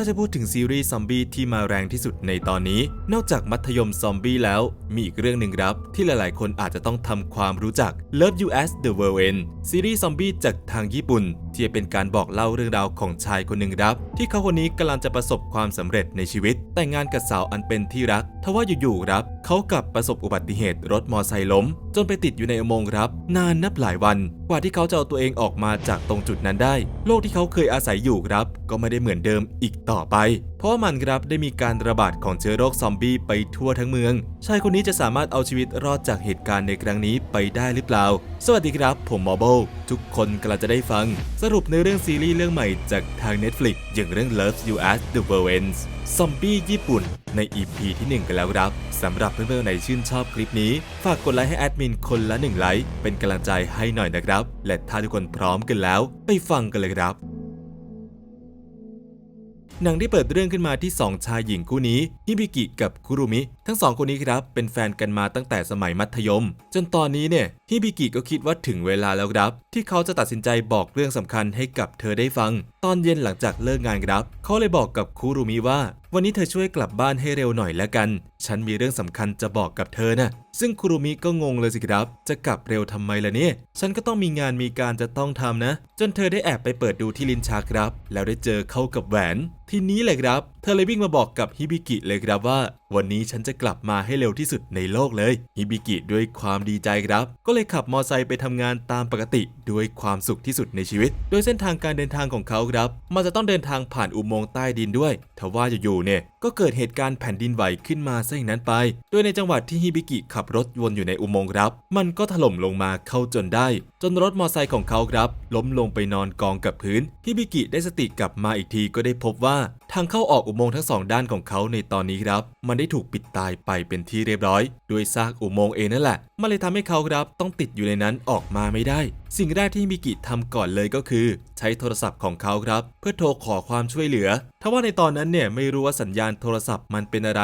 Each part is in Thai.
ถ้าจะพูดถึงซีรีส์ซอมบี้ที่มาแรงที่สุดในตอนนี้ นอกจากมัธยมซอมบี้แล้ว มีอีกเรื่องหนึ่งครับ ที่หลายๆ คนอาจจะต้องทำความรู้จัก Love You as the World End ซีรีส์ซอมบี้จากทางญี่ปุ่น ที่เป็นการบอกเล่าเรื่องราวของชายคนหนึ่งครับ ที่เขาคนนี้กำลังจะประสบความสำเร็จในชีวิต แต่งงานกับสาวอันเป็นที่รักทว่าอยู่ๆครับ เขากลับประสบอุบัติเหตุรถมอไซค์ล้ม จนไปติดอยู่ในอุโมงค์ครับ นานนับหลายวัน กว่าที่เขาจะเอาตัวเองออกมาจากตรงจุดนั้นได้ โลกที่เขาเคยอาศัยอยู่ครับ ก็ไม่ได้เหมือนเดิมอีกต่อไป เพราะมันครับได้มีการระบาดของเชื้อโรคซอมบี้ไปทั่วทั้งเมือง ชายคนนี้จะสามารถเอาชีวิตรอดจากเหตุการณ์ในครั้งนี้ไปได้หรือเปล่า สวัสดีครับ ผมมอโบทุกคนกำลังจะได้ฟัง สรุปในเรื่องซีรีส์เรื่องใหม่จากทาง Netflix อย่างเรื่อง Love You as the World Ends ซอมบี้ญี่ปุ่น ใน EP ที่ 1 กันแล้วครับสำหรับเพื่อนๆไหนชื่นชอบคลิปนี้ ฝากกดไลค์ให้แอดมินคนละ1ไลค์เป็นกำลังใจให้หน่อยนะครับ และถ้าทุกคนพร้อมกันแล้ว ไปฟังกันเลยครับ หนังได้เปิดเรื่องขึ้นมาที่ 2 ชายหญิงคู่นี้ฮิบิกิกับคุรุมิ ทั้งสองคนนี้ครับเป็นแฟนกันมาตั้งแต่สมัยมัธยม จนตอนนี้เนี่ยฮิบิกิก็คิดว่าถึงเวลาแล้วครับ ที่เขาจะตัดสินใจบอกเรื่องสำคัญให้กับเธอได้ฟัง ตอนเย็นหลังจากเลิกงานครับ เขาเลยบอกกับคุรุมิว่า วันนี้เธอช่วยกลับบ้านให้เร็วหน่อยแล้วกัน ฉันมีเรื่องสำคัญจะบอกกับเธอนะซึ่งคุรุมิก็งงเลยสิครับ จะกลับเร็วทำไมล่ะเนี่ย ฉันก็ต้องมีงานมีการจะต้องทำนะ จนเธอได้แอบไปเปิดดูที่ลิ้นชักครับ แล้วได้เจอเข้ากับแหวน ทีนี้เลยครับเธอเลยวิ่งมาบอกกับฮิบิกิเลยครับว่า วันนี้ฉันจะกลับมาให้เร็วที่สุดในโลกเลยฮิบิกิด้วยความดีใจครับ ก็เลยขับมอไซค์ไปทำงานตามปกติด้วยความสุขที่สุดในชีวิต โดยเส้นทางการเดินทางของเขาครับ มันจะต้องเดินทางผ่านอุโมงค์ใต้ดินด้วยทว่าอยู่ๆเนี่ย ก็เกิดเหตุการณ์แผ่นดินไหวขึ้นมาซะอย่างนั้นไป โดยในจังหวัดที่ฮิบิกิขับรถวนอยู่ในอุโมงค์ครับ มันก็ถล่มลงมาเข้าจนได้ จนรถมอไซค์ของเขาครับ ล้มลงไปนอนกองกับพื้นฮิบิกิได้สติกลับมาอีกทีก็ได้พบว่า ทางเข้าออกอุโมงค์ทั้งสองด้านของเขาในตอนนี้ครับ มันได้ถูกปิดตายไปเป็นที่เรียบร้อย ด้วยซากอุโมงค์เองนั่นแหละ มันเลยทำให้เขาครับต้องติดอยู่ในนั้นออกมาไม่ได้ สิ่งแรกที่ฮิบิกิทำก่อนเลยก็คือ ใช้โทรศัพท์ของเขาครับ เพื่อโทรขอความช่วยเหลือทว่าในตอนนั้นเนี่ยไม่รู้ว่าสัญญาณโทรศัพท์มันเป็นอะไร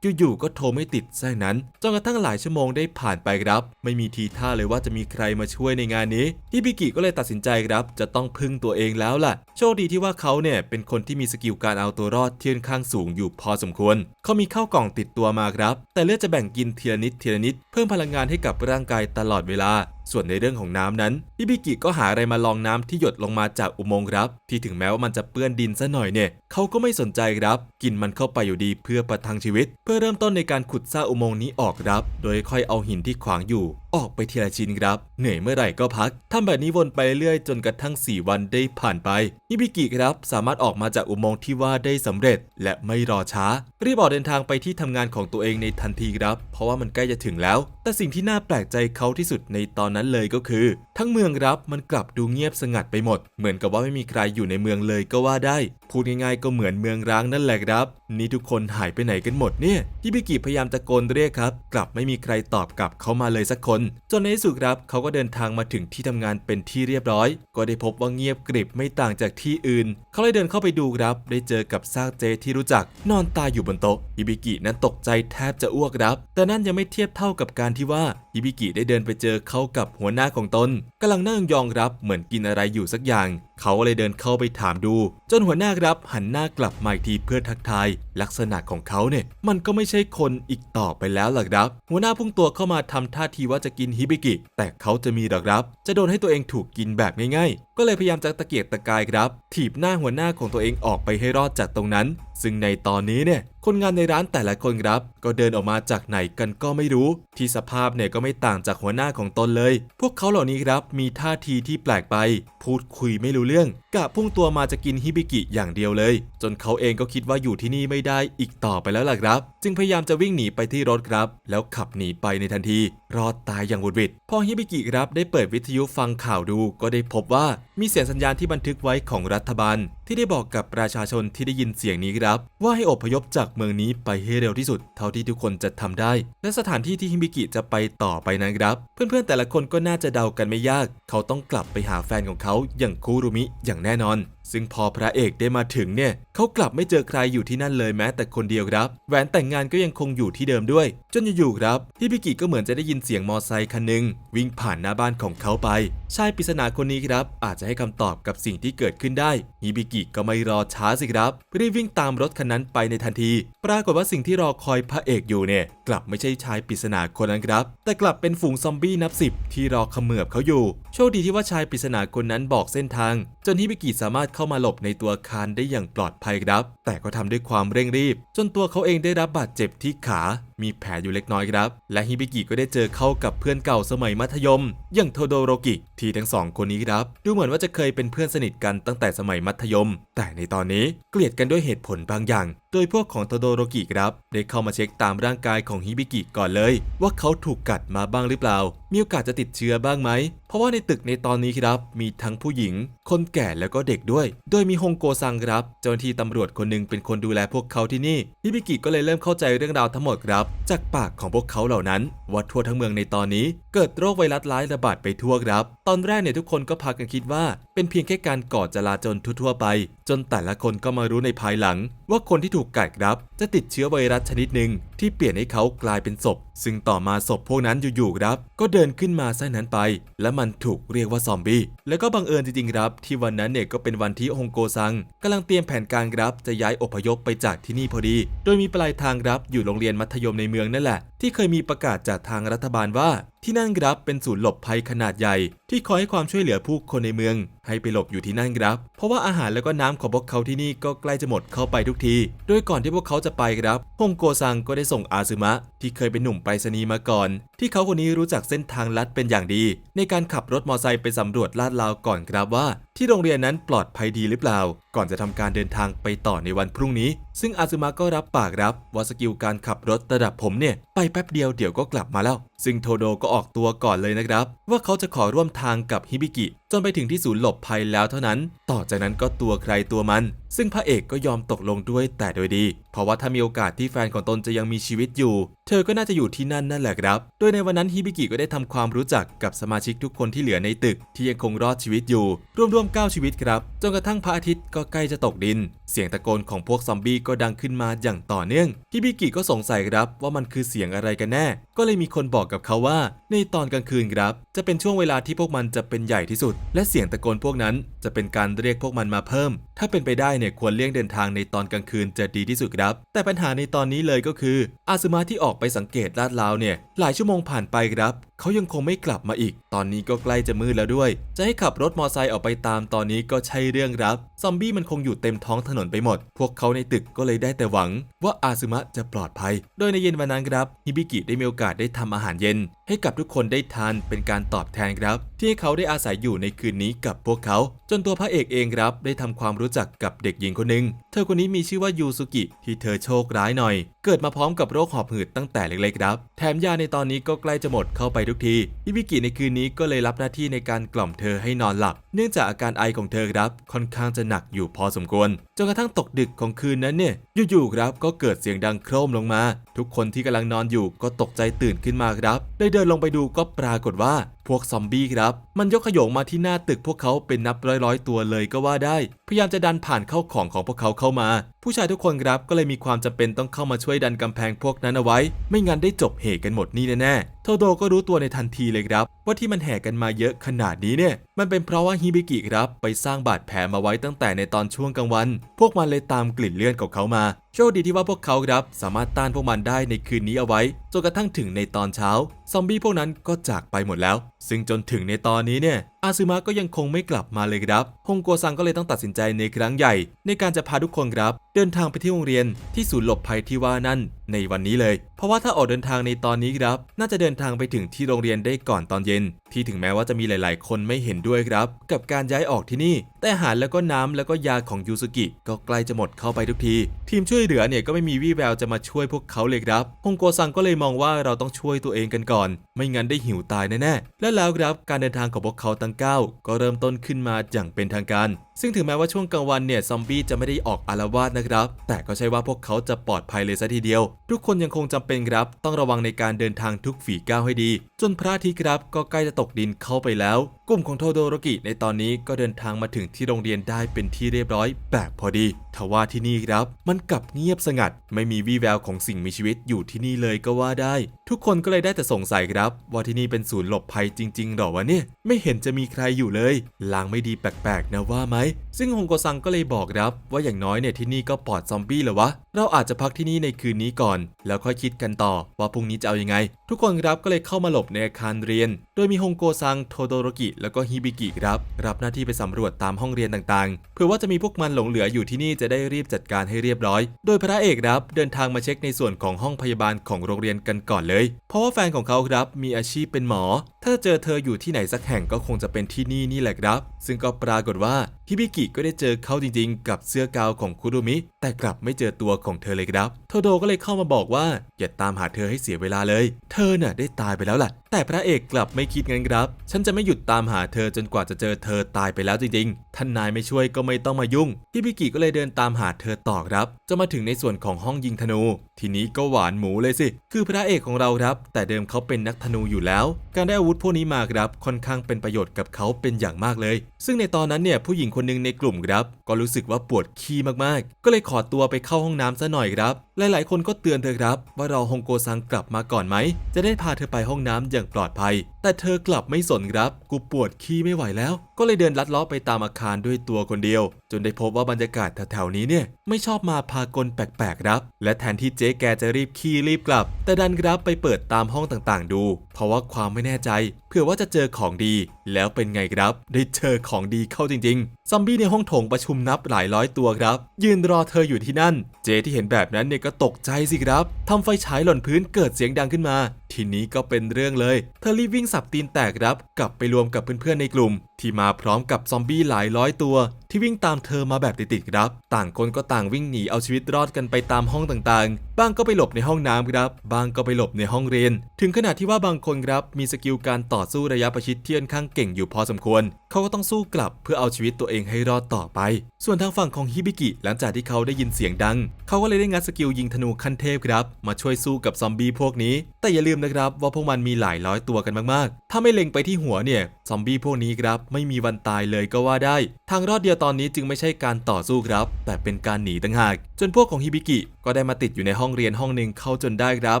อยู่ๆก็โทรไม่ติดซะนั้นจนกระทั่งหลายชั่วโมงได้ผ่านไปครับ ไม่มีทีท่าเลยว่าจะมีใครมาช่วยในงานนี้ฮิบิกิก็เลยตัดสินใจครับ จะต้องพึ่งตัวเองแล้วล่ะ โชคดีที่ว่าเขาเนี่ยเป็นคนที่มีสกิลการเอาตัวรอดเที่ค่อนข้างสูงอยู่พอสมควร เขามีข้าวกล่องติดตัวมาครับ แต่เลือกจะแบ่งกินทีละนิดทีละนิด เพิ่มพลังงานให้กับร่างกายตลอดเวลา ส่วนในเรื่องของน้ำนั้นฮิบิกิก็หาอะไรมาลองน้ำที่หยดลงมาจากอุโมงค์ครับ ที่ถึงแม้ว่ามันจะเปื้อนดินซะหน่อยเนี่ยเขาก็ไม่สนใจครับ กินมันเข้าไปอยู่ดีเพื่อประทังชีวิต เพื่อเริ่มต้นในการขุดซางอุโมงค์นี้ออกครับ โดยค่อยเอาหินที่ขวางอยู่ออกไปทีละชิ้นครับ เหนื่อยเมื่อไหร่ก็พักทำแบบนี้วนไปเรื่อยจนกระทั่ง 4 วันได้ผ่านไปฮิบิกิครับสามารถออกมาจากอุโมงค์ที่ว่าได้สำเร็จ และไม่รอช้า รีบออกเดินทางไปที่ทำงานของตัวเองในทันทีครับ เพราะว่ามันใกล้จะถึงแล้ว แต่สิ่งที่น่าแปลกใจเขาที่สุดในตอนนั้นเลยก็คือ ทั้งเมืองครับมันกลับดูเงียบสงัดไปหมด เหมือนกับว่าไม่มีใครอยู่ในเมืองเลยก็ว่าได้ พูดง่ายๆก็เหมือนเมืองร้างนั่นแหละครับ นี่ทุกคนหายไปไหนกันหมดเนี่ยฮิบิกิพยายามตะโกนเรียกครับ กลับไม่มีใครตอบกลับเขามาเลยสักคนจนในที่สุดครับเขาก็เดินทางมาถึงที่ทำงานเป็นที่เรียบร้อย ก็ได้พบว่าเงียบกริบไม่ต่างจากที่อื่น เขาเลยเดินเข้าไปดูครับ ได้เจอกับซากเจที่รู้จัก นอนตายอยู่บนโต๊ะฮิบิกินั้นตกใจแทบจะอ้วกครับ แต่นั่นยังไม่เทียบเท่ากับการที่ว่าฮิบิกิได้เดินไปเจอเข้ากับหัวหน้าของตนกำลังนั่งยองรับเหมือนกินอะไรอยู่สักอย่าง เขาเลยเดินเข้าไปถามดู จนหัวหน้ารับหันหน้ากลับมาอีกทีเพื่อทักทาย ลักษณะของเขาเนี่ย มันก็ไม่ใช่คนอีกต่อไปแล้วหรอกครับ หัวหน้าพุ่งตัวเข้ามาทำท่าทีว่าจะกินฮิบิกิ แต่เขาจะมีหรอกครับ จะโดนให้ตัวเองถูกกินแบบง่าย ก็เลยพยายามจะตะเกียกตะกายครับ ถีบหน้าหัวหน้าของตัวเองออกไปให้รอดจากตรงนั้น ซึ่งในตอนนี้เนี่ยคนงานในร้านแต่ละคนครับ ก็เดินออกมาจากไหนกันก็ไม่รู้ ที่สภาพเนี่ยก็ไม่ต่างจากหัวหน้าของตนเลย พวกเขาเหล่านี้ครับมีท่าทีที่แปลกไปพูดคุยไม่รู้เรื่องกะพุ่งตัวมาจะกินฮิบิกิอย่างเดียวเลย จนเขาเองก็คิดว่าอยู่ที่นี่ไม่ได้อีกต่อไปแล้วล่ะครับ จึงพยายามจะวิ่งหนีไปที่รถครับ แล้วขับหนีไปในทันที รอดตายอย่างหวุดหวิดพอฮิบิกิครับได้เปิดวิทยุฟังข่าวดูก็ได้พบว่ามีเสียงสัญญาณที่บันทึกไว้ของรัฐบาล ที่ได้บอกกับประชาชนที่ได้ยินเสียงนี้ครับ ว่าให้อพยพจากเมืองนี้ไปให้เร็วที่สุด เท่าที่ทุกคนจะทำได้ และสถานที่ที่ฮิบิกิจะไปต่อไปนั้นครับ เพื่อนๆแต่ละคนก็น่าจะเดากันไม่ยาก เขาต้องกลับไปหาแฟนของเขาอย่างคูรุมิอย่างแน่นอน ซึ่งพอพระเอกได้มาถึงเนี่ยเขากลับไม่เจอใครอยู่ที่นั่นเลยแม้แต่คนเดียวครับ แหวนแต่งงานก็ยังคงอยู่ที่เดิมด้วย จนอยู่ๆครับฮิบิกิก็เหมือนจะได้ยินเสียงมอไซค์คันหนึ่งวิ่งผ่านหน้าบ้านของเขาไป ชายปริศนาคนนี้ครับ อาจจะให้คำตอบกับสิ่งที่เกิดขึ้นได้ฮิบิกิก็ไม่รอช้าสิครับรีบวิ่งตามรถคันนั้นไปในทันที ปรากฏว่าสิ่งที่รอคอยพระเอกอยู่เนี่ยกลับไม่ใช่ชายปริศนาคนนั้นครับ แต่กลับเป็นฝูงซอมบี้นับสิบที่รอเขมือบเขาอยู่ โชคดีที่ว่าชายปริศนาคนนั้นบอกเส้นทาง จนฮิบิกิสามารถเข้ามาหลบในตัวอาคารได้อย่างปลอดภัยครับ แต่ก็ทำด้วยความเร่งรีบ จนตัวเขาเองได้รับบาดเจ็บที่ขา มีแผลอยู่เล็กน้อยครับ และฮิบิกิก็ได้เจอเข้ากับเพื่อนเก่าสมัยมัธยม อย่างโทโดโรกิที่ทั้งสองคนนี้ครับ ดูเหมือนว่าจะเคยเป็นเพื่อนสนิทกันตั้งแต่สมัยมัธยม แต่ในตอนนี้เกลียดกันด้วยเหตุผลบางอย่าง โดยพวกของโทโดโรกิครับ ได้เข้ามาเช็คตามร่างกายของฮิบิกิก่อนเลย ว่าเขาถูกกัดมาบ้างหรือเปล่า มีโอกาสจะติดเชื้อบ้างไหม เพราะว่าในตึกในตอนนี้ครับ มีทั้งผู้หญิง คนแก่แล้วก็เด็กด้วย โดยมีฮงโกซังครับ เจ้าหน้าที่ตำรวจคนหนึ่งเป็นคนดูแลพวกเขาที่นี่ฮิบิกิก็เลยเริ่มเข้าใจเรื่องราวทั้งหมดครับจากปากของพวกเขาเหล่านั้นว่าทั่วทั้งเมืองในตอนนี้เกิดโรคไวรัสร้ายระบาดไปทั่วครับ ตอนแรกเนี่ยทุกคนก็พากันคิดว่า เป็นเพียงแค่การก่อจลาจลทั่วๆไป จนแต่ละคนก็มารู้ในภายหลัง ว่าคนที่ถูกกัดครับ จะติดเชื้อไวรัสชนิดหนึ่งที่เปลี่ยนให้เขากลายเป็นศพ ซึ่งต่อมาศพพวกนั้นอยู่ๆครับ ก็เดินขึ้นมาซะนั้นไป และมันถูกเรียกว่าซอมบี้ แล้วก็บังเอิญจริงๆครับ ที่วันนั้นเนี่ยก็เป็นวันที่ฮงโกซังกำลังเตรียมแผนการครับจะย้ายอพยพไปจากที่นี่พอดี โดยมีปลายทางครับอยู่โรงเรียนมัธยมในเมืองนั่นแหละ ที่เคยมีประกาศจากทางรัฐบาลว่าที่นั่นครับเป็นศูนย์หลบภัยขนาดใหญ่ ที่คอยให้ความช่วยเหลือผู้คนในเมือง ให้ไปหลบอยู่ที่นั่นครับ เพราะว่าอาหารแล้วก็น้ำของพวกเขาที่นี่ก็ใกล้จะหมดเข้าไปทุกที โดยก่อนที่พวกเขาจะไปครับฮงโกซังก็ได้ส่งอาซึมะ ที่เคยเป็นหนุ่มไปรษณีย์มาก่อน ที่เขาคนนี้รู้จักเส้นทางลัดเป็นอย่างดี ในการขับรถมอเตอร์ไซค์ไปสำรวจลาดราวก่อนครับว่า ที่โรงเรียนนั้นปลอดภัยดีหรือเปล่า ก่อนจะทำการเดินทางไปต่อในวันพรุ่งนี้ ซึ่งอาซึมะก็รับปากรับว่าสกิลการขับรถระดับผมเนี่ยไปแป๊บเดียวเดี๋ยวก็กลับมาแล้ว ซึ่งโทโดก็ออกตัวก่อนเลยนะครับ ว่าเขาจะขอร่วมททางกับฮิบิกิ จนไปถึงที่ศูนย์หลบภัยแล้วเท่านั้น ต่อจากนั้นก็ตัวใครตัวมัน ซึ่งพระเอกก็ยอมตกลงด้วยแต่โดยดี เพราะว่าถ้ามีโอกาสที่แฟนของตนจะยังมีชีวิตอยู่ เธอก็น่าจะอยู่ที่นั่นนั่นแหละครับ โดยในวันนั้นฮิบิกิก็ได้ทำความรู้จักกับสมาชิกทุกคนที่เหลือในตึก ที่ยังคงรอดชีวิตอยู่ รวมๆ9ชีวิตครับ จนกระทั่งพระอาทิตย์ก็ใกล้จะตกดิน เสียงตะโกนของพวกซอมบี้ก็ดังขึ้นมาอย่างต่อเนื่องฮิบิกิก็สงสัยครับว่ามันคือเสียงอะไรกันแน่ ก็เลยมีคนบอกกับเขาว่า ในตอนกลางคืนครับ จะเป็นช่วงเวลาที่พวกมันจะเป็นใหญ่ที่สุดและเสียงตะโกนพวกนั้นจะเป็นการเรียกพวกมันมาเพิ่ม ถ้าเป็นไปได้เนี่ยควรเลี่ยงเดินทางในตอนกลางคืนจะดีที่สุดครับ แต่ปัญหาในตอนนี้เลยก็คือ อาซึมะที่ออกไปสังเกตลาดราวเนี่ยหลายชั่วโมงผ่านไปครับเขายังคงไม่กลับมาอีก ตอนนี้ก็ใกล้จะมืดแล้วด้วย จะให้ขับรถมอไซค์ออกไปตามตอนนี้ก็ใช่เรื่องครับ ซอมบี้มันคงอยู่เต็มท้องถนนไปหมด พวกเขาในตึกก็เลยได้แต่หวัง ว่าอาซึมะจะปลอดภัย โดยในเย็นวันนั้นครับฮิบิกิได้มีโอกาสได้ทำอาหารเย็น ให้กับทุกคนได้ทานเป็นการตอบแทนครับ ที่ให้เขาได้อาศัยอยู่ในคืนนี้กับพวกเขา จนตัวพระเอกเองครับได้ทำความรู้จักกับเด็กหญิงคนหนึ่งเธอคนนี้มีชื่อว่ายูซุกิ ที่เธอโชคร้ายหน่อย เกิดมาพร้อมกับโรคหอบหืดตั้งแต่เล็กๆครับ แถมยาในตอนนี้ก็ใกล้จะหมดเข้าไปทุกทีฮิบิกิในคืนนี้ก็เลยรับหน้าที่ในการกล่อมเธอให้นอนหลับ เนื่องจากอาการไอของเธอครับค่อนข้างจะหนักอยู่พอสมควรจนกระทั่งตกดึกของคืนนั้นเนี่ยอยู่ๆครับก็เกิดเสียงดังโครมลงมา ทุกคนที่กำลังนอนอยู่ก็ตกใจตื่นขึ้นมาครับ ได้เดินลงไปดูก็ปรากฏว่า พวกซอมบี้ครับ มันยกขโยงมาที่หน้าตึกพวกเขาเป็นนับร้อยๆตัวเลยก็ว่าได้ พยายามจะดันผ่านเข้าของของพวกเขาเข้ามา ผู้ชายทุกคนครับก็เลยมีความจำเป็นต้องเข้ามาช่วยดันกำแพงพวกนั้นเอาไว้ ไม่งั้นได้จบเหตุกันหมดนี่แน่ๆโทโดก็รู้ตัวในทันทีเลยครับ ว่าที่มันแห่กันมาเยอะขนาดนี้เนี่ย มันเป็นเพราะว่าฮิบิกิครับ ไปสร้างบาดแผลมาไว้ตั้งแต่ในตอนช่วงกลางวัน พวกมันเลยตามกลิ่นเลือดของเขามา โชคดีที่ว่าพวกเขาครับสามารถต้านพวกมันได้ในคืนนี้เอาไว้จนกระทั่งถึงในตอนเช้า ซอมบี้พวกนั้นก็จากไปหมดแล้ว ซึ่งจนถึงในตอนนี้เนี่ยอาซึมะก็ยังคงไม่กลับมาเลยครับฮงโกซังก็เลยต้องตัดสินใจในครั้งใหญ่ ในการจะพาทุกคนครับเดินทางไปที่โรงเรียนที่ศูนย์หลบภัยที่ว่านั่นในวันนี้เลย เพราะว่าถ้าออกเดินทางในตอนนี้ครับ น่าจะเดินทางไปถึงที่โรงเรียนได้ก่อนตอนเย็น ที่ถึงแม้ว่าจะมีหลาย ๆ คนไม่เห็นด้วยครับ กับการย้ายออกที่นี่ แต่อาหารแล้วก็น้ำแล้วก็ยาของยูสุกิก็ใกล้จะหมดเข้าไปทุกที ทีมช่วยเหลือเนี่ยก็ไม่มีวี่แววจะมาช่วยพวกเขาเลยครับฮงโกซังก็เลยมองว่าเราต้องช่วยตัวเองกันก่อน ไม่งั้นได้หิวตายแน่ ๆ และแล้วครับการเดินทางของพวกเขาทั้งเก้าก็เริ่มต้นขึ้นมาอย่างเป็นทางการ ซึ่งถึงแม้ว่าช่วงกลางวันเนี่ยซอมบี้จะไม่ได้ออกอารวาสนะครับ แต่ก็ใช่ว่าพวกเขาจะปลอดภัยเลยซะทีเดียว ทุกคนยังคงจำเป็นครับ ต้องระวังในการเดินทางทุกฝีก้าวให้ดี จนพระอาทิตย์ครับก็ใกล้จะตกดินเข้าไปแล้ว กลุ่มของโทโดโรกิในตอนนี้ก็เดินทางมาถึงที่โรงเรียนได้เป็นที่เรียบร้อยแบบพอดี ทว่าที่นี่ครับ มันกลับเงียบสงัด ไม่มีวี่แววของสิ่งมีชีวิตอยู่ที่นี่เลยก็ว่าได้ ทุกคนก็เลยได้แต่สงสัยครับ ว่าที่นี่เป็นศูนย์หลบภัยจริงๆหรอวะเนี่ย ไม่เห็นจะมีใครอยู่เลย ลางไม่ดีแปลกๆนะว่าไหม ซึ่งฮงโกซังก็เลยบอกครับ ว่าอย่างน้อยเนี่ยที่นี่ก็ปลอดซอมบี้เหรอวะ เราอาจจะพักที่นี่ในคืนนี้ก่อน แล้วค่อยคิดกันต่อ ว่าพรุ่งนี้จะเอายังไง ทุกคนครับก็เลยเข้ามาหลบในอาคารเรียน โดยมีฮงโกซัง โทโดโรกิแล้วก็ฮิบิกิครับ รับหน้าที่ไปสำรวจตามห้องเรียนต่างๆ เพื่อว่าจะมีพวกมันหลงเหลืออยู่ที่นี่จะได้รีบจัดการให้เรียบร้อย โดยพระเอกครับเดินทางมาเช็คในส่วนของห้องพยาบาลของโรงเรียนกันก่อนเลย เพราะว่าแฟนของเขาครับมีอาชีพเป็นหมอถ้าเจอเธออยู่ที่ไหนสักแห่งก็คงจะเป็นที่นี่นี่แหละครับ ซึ่งก็ปรากฏว่าฮิบิกิก็ได้เจอเขาจริงๆ กับเสื้อกาวของคุรุมิ แต่กลับไม่เจอตัวของเธอเลยครับ โทโดก็เลยเข้ามาบอกว่า อย่าตามหาเธอให้เสียเวลาเลย เธอน่ะได้ตายไปแล้วล่ะ แต่พระเอกกลับไม่คิดงั้นครับ ฉันจะไม่หยุดตามหาเธอจนกว่าจะเจอเธอตายไปแล้วจริงๆท่านนายไม่ช่วยก็ไม่ต้องมายุ่งฮิบิกิก็เลยเดินตามหาเธอต่อครับ จะมาถึงในส่วนของห้องยิงธนู ทีนี้ก็หวานหมูเลยสิ คือพระเอกของเราครับ แต่เดิมเขาเป็นนักธนูอยู่แล้ว การได้อาวุธพวกนี้มาครับ ค่อนข้างเป็นประโยชน์กับเขาเป็นอย่างมากเลย ซึ่งในตอนนั้นเนี่ยผู้หญิงคนหนึงในกลุ่มครับ ก็รู้สึกว่าปวดขี้มากๆ ก็เลยขอตัวไปเข้าห้องน้ำซะหน่อยครับ หลายๆ คนก็เตือนเธอครับ ว่ารอฮงโกซังกลับมาก่อนไหม จะได้พาเธอไปห้องน้ำอย่างปลอดภัย แต่เธอกลับไม่สนครับ กูปวดขี้ไม่ไหวแล้ว ก็เลยเดินลัดเลาะไปตามอาคารด้วยตัวคนเดียว จนได้พบว่าบรรยากาศแถวๆนี้เนี่ยไม่ชอบมาพากลแปลกๆครับ และแทนที่เจ๊แกจะรีบขี้รีบกลับ แต่ดันครับไปเปิดตามห้องต่างๆ ดู เพราะว่าความไม่แน่ใจ เผื่อว่าจะเจอของดีแล้วเป็นไงครับ ได้เจอของดีเข้าจริงๆ ซอมบี้ในห้องโถงประชุมนับหลายร้อยตัวครับ ยืนรอเธออยู่ที่นั่น เจที่เห็นแบบนั้นเนี่ยก็ตกใจสิครับทำไฟฉายหล่นพื้นเกิดเสียงดังขึ้นมา ทีนี้ก็เป็นเรื่องเลย เธอรีบวิ่งสับตีนแตกครับ กลับไปรวมกับเพื่อนๆในกลุ่ม ที่มาพร้อมกับซอมบี้หลายร้อยตัว ที่วิ่งตามเธอมาแบบติดๆครับ ต่างคนก็ต่างวิ่งหนีเอาชีวิตรอดกันไปตามห้องต่างๆ บ้างก็ไปหลบในห้องน้ำครับ บางก็ไปหลบในห้องเรียน ถึงขนาดที่ว่าบางคนครับมีสกิลการต่อสู้ระยะประชิดที่ค่อนข้างเก่งอยู่พอสมควร เขาก็ต้องสู้กลับเพื่อเอาชีวิตตัวเองให้รอดต่อไป ส่วนทางฝั่งของฮิบิกิหลังจากที่เขาได้ยินเสียงดัง เขาก็เลยได้งัดสกิลยิงธนูขั้นเทพครับ มาช่วยสู้กับซอมบี้พวกนี้ แต่อย่าลืมนะครับว่าพวกมันมีหลายร้อยตัวกันมากๆ ถ้าไม่เล็งไปที่หัวเนี่ยซอมบี้พวกนี้ครับไม่มีวันตายเลยก็ว่าได้ ทางรอดเดียวตอนนี้จึงไม่ใช่การต่อสู้ครับ แต่เป็นการหนีต่างหาก จนพวกของฮิบิกิก็ได้มาติดอยู่ในห้องเรียนห้องหนึ่งเข้าจนได้ครับ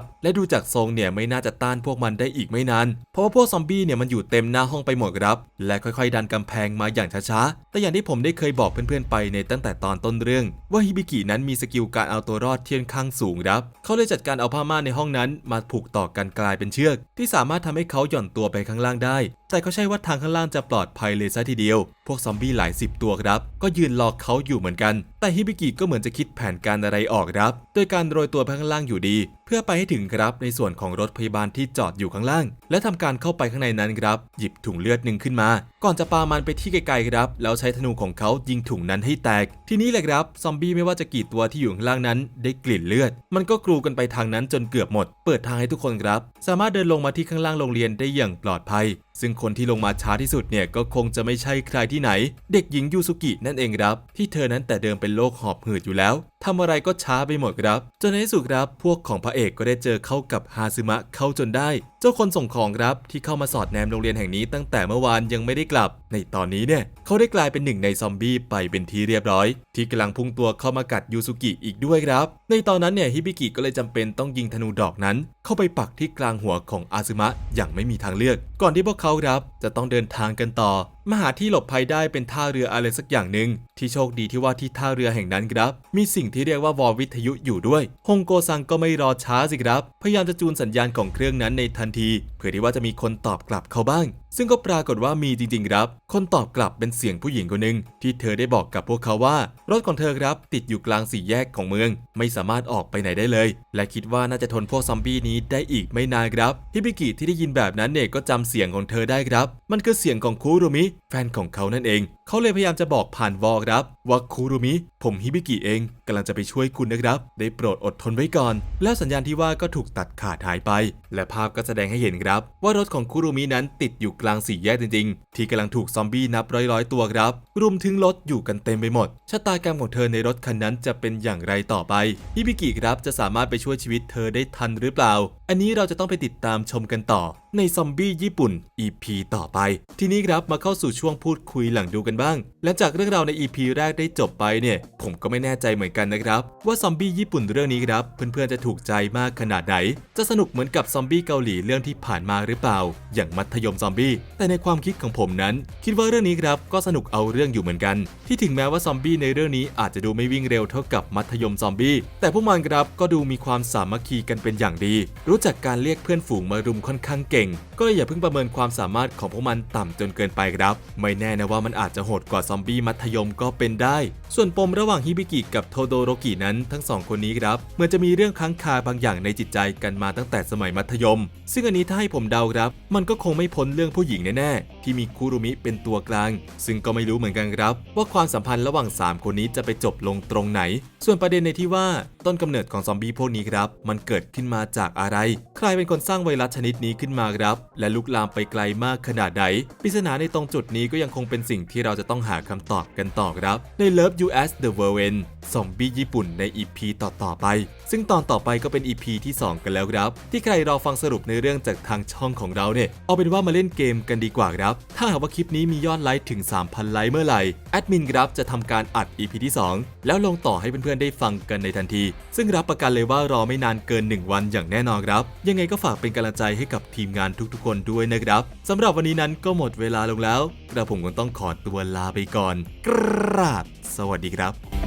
และดูจากทรงเนี่ยไม่น่าจะต้านพวกมันได้อีกไม่นาน เพราะว่าพวกซอมบี้เนี่ยมันอยู่เต็มหน้าห้องไปหมดครับ และค่อยๆ ดันกำแพงมาอย่างช้าๆ แต่อย่างที่ผมได้เคยบอกเพื่อนๆไปในตั้งแต่ตอนต้นเรื่อง ว่าฮิบิกินั้นมีสกิลการเอาตัวรอดเที่ค่อนข้างสูงครับ เขาเลยจัดการเอาผ้าม่านในห้องนั้นมาผูกต่อกันกลายเป็นเชือก ที่สามารถทำให้เขาหย่อนตัวไปข้างล่างได้ แต่ก็ใช่ว่าทางข้างล่างจะปลอดภัยเลยซะทีเดียว พวกซอมบี้หลายสิบตัวครับ ก็ยืนรอเขาอยู่เหมือนกัน แต่ฮิบิกิก็เหมือนจะคิดแผนการอะไรออกครับ โดยการโรยตัวไปข้างล่างอยู่ดี พื่อไปให้ถึงครับในส่วนของรถพยาบาลที่จอดอยู่ข้างล่าง และทำการเข้าไปข้างในนั้นครับ หยิบถุงเลือดหนึ่งขึ้นมา ก่อนจะปามันไปที่ไกลๆครับ แล้วใช้ธนูของเขายิงถุงนั้นให้แตก ทีนี้แหละครับ ซอมบี้ไม่ว่าจะกี่ตัวที่อยู่ข้างล่างนั้น ได้กลิ่นเลือด มันก็กรูกันไปทางนั้นจนเกือบหมด เปิดทางให้ทุกคนครับ สามารถเดินลงมาที่ข้างล่างโรงเรียนได้อย่างปลอดภัยซึ่งคนที่ลงมาช้าที่สุดเนี่ยก็คงจะไม่ใช่ใครที่ไหน เด็กหญิงยูซุกินั่นเองครับ ที่เธอนั้นแต่เดิมเป็นโรคหอบหืดอยู่แล้วทำอะไรก็ช้าไปหมดครับ จนในที่สุดครับ พวกของพระเอกก็ได้เจอเข้ากับฮาซึมะเข้าจนได้เจ้าคนส่งของครับที่เข้ามาสอดแนมโรงเรียนแห่งนี้ตั้งแต่เมื่อวานยังไม่ได้กลับ ในตอนนี้เนี่ยเขาได้กลายเป็นหนึ่งในซอมบี้ไปเป็นที่เรียบร้อย ที่กำลังพุ่งตัวเข้ามากัดยูซุกิอีกด้วยครับ ในตอนนั้นเนี่ยฮิบิกิก็เลยจำเป็นต้องยิงธนูดอกนั้น เข้าไปปักที่กลางหัวของอาซึมะอย่างไม่มีทางเลือก ก่อนที่พวกเขาครับจะต้องเดินทางกันต่อมาหาที่หลบภัยได้เป็นท่าเรืออะไรสักอย่างหนึ่งที่โชคดีที่ว่าที่ท่าเรือแห่งนั้นครับ มีสิ่งที่เรียกว่าวอวิทยุอยู่ด้วยฮงโกซังก็ไม่รอช้าสิครับ พยายามจะจูนสัญญาณของเครื่องนั้นในทันที เพื่อที่ว่าจะมีคนตอบกลับเขาบ้าง ซึ่งก็ปรากฏว่ามีจริงๆครับ คนตอบกลับเป็นเสียงผู้หญิงคนหนึ่งที่เธอได้บอกกับพวกเขาว่า รถของเธอครับ ติดอยู่กลางสี่แยกของเมือง ไม่สามารถออกไปไหนได้เลย และคิดว่าน่าจะทนพวกซอมบี้นี้ได้อีกไม่นานครับฮิบิกิที่ได้ยินแบบนั้นเนี่ยก็จำเสียงของเธอได้ครับ มันคือเสียงของคูรุมิ แฟนของเขานั่นเอง เขาเลยพยายามจะบอกผ่านวอลครับว่าคูรุมิ ผมฮิบิกิเองกำลังจะไปช่วยคุณนะครับ ได้โปรดอดทนไว้ก่อน แล้วสัญญาณที่ว่าก็ถูกตัดขาดหายไป และภาพก็แสดงให้เห็นครับ ว่ารถของคูรุมินั้นติดอยู่กลางสี่แยกจริงๆ ที่กำลังถูกซอมบี้นับร้อยๆ ตัวครับ รุมถึงรถอยู่กันเต็มไปหมด ชะตากรรมของเธอในรถคันนั้นจะเป็นอย่างไรต่อไปฮิบิกิครับจะสามารถไปช่วยชีวิตเธอได้ทันหรือเปล่า อันนี้เราจะต้องไปติดตามชมกันต่อ ในซอมบี้ญี่ปุ่น EP ต่อไป ทีนี้ครับมาเข้าสู่ช่วงพูดคุยหลังดูกันบ้าง หลังจากเรื่องราวใน EP แรกได้จบไปเนี่ย ผมก็ไม่แน่ใจเหมือนกันนะครับ ว่าซอมบี้ญี่ปุ่นเรื่องนี้ครับ เพื่อนๆจะถูกใจมากขนาดไหน จะสนุกเหมือนกับซอมบี้เกาหลีเรื่องที่ผ่านมาหรือเปล่า อย่างมัธยมซอมบี้แต่ในความคิดของผมนั้น คิดว่าเรื่องนี้ครับก็สนุกเอาเรื่องอยู่เหมือนกัน ที่ถึงแม้ว่าซอมบี้ในเรื่องนี้อาจจะดูไม่วิ่งเร็วเท่ากับมัธยมซอมบี้แต่พวกมันครับก็ดูมีความสามัคคีกันเป็นอย่างดี รู้จักการเรียกเพื่อนฝูงมารุมค่อนข้างเก่ง ก็เลยอย่าเพิ่งประเมินความสามารถของพวกมันต่ำจนเกินไปครับ ไม่แน่นะว่ามันอาจจะโหดกว่าซอมบี้มัธยมก็เป็นได้ ส่วนปมระหว่างฮิบิกิกับโทโดโรกินั้นทั้งสองคนนี้ครับเหมือนจะมีเรื่องค้างคาบางอย่างในจิตใจกันมาตั้งแต่สมัยมัธยม ซึ่งอันนี้ถ้าให้ผมเดาครับ มันก็คงไม่พ้นเรื่องผู้หญิงแน่ๆที่มีคุรุมิเป็นตัวกลาง ซึ่งก็ไม่รู้เหมือนกันครับ ว่าความสัมพันธ์ระหว่าง 3 คนนี้จะไปจบลงตรงไหน ส่วนประเด็นในที่ว่าต้นกำเนิดของซอมบี้พวกนี้ครับ มันเกิดขึ้นมาจากอะไร ใครเป็นคนสร้างไวรัสชนิดนี้ขึ้นมาครับ และลุกลามไปไกลมากขนาดไหนปริศนาในตรงจุดนี้ก็ยังคงเป็นสิ่งที่เราจะต้องหาคำตอบกันต่อครับ ใน Love You as the Whirlwind ซอมบี้ญี่ปุ่นใน EP ต่อๆไป ซึ่งตอนต่อไปก็เป็น EP ที่ 2 กันแล้วครับ ที่ใครรอฟังสรุปในเรื่องจากทางช่องของเราเนี่ย เอาเป็นว่ามาเล่นเกมกันดีกว่าครับ ถ้าหากว่าคลิปนี้มียอดไลค์ถึง 3,000 ไลค์เมื่อไหร่แอดมินครับจะทำการอัด EP ที่ 2 แล้วลงต่อให้เพื่อนๆได้ฟังกันในทันที ซึ่งรับประกันเลยว่ารอไม่นานเกิน 1 วันอย่างแน่นอนครับ ยังไงก็ฝากเป็นกำลังใจให้กับทีมงานทุกๆ คนด้วยนะครับสำหรับวันนี้นั้นก็หมดเวลาลงแล้วกระผมก็ต้องขอตัวลาไปก่อน กราบสวัสดีครับ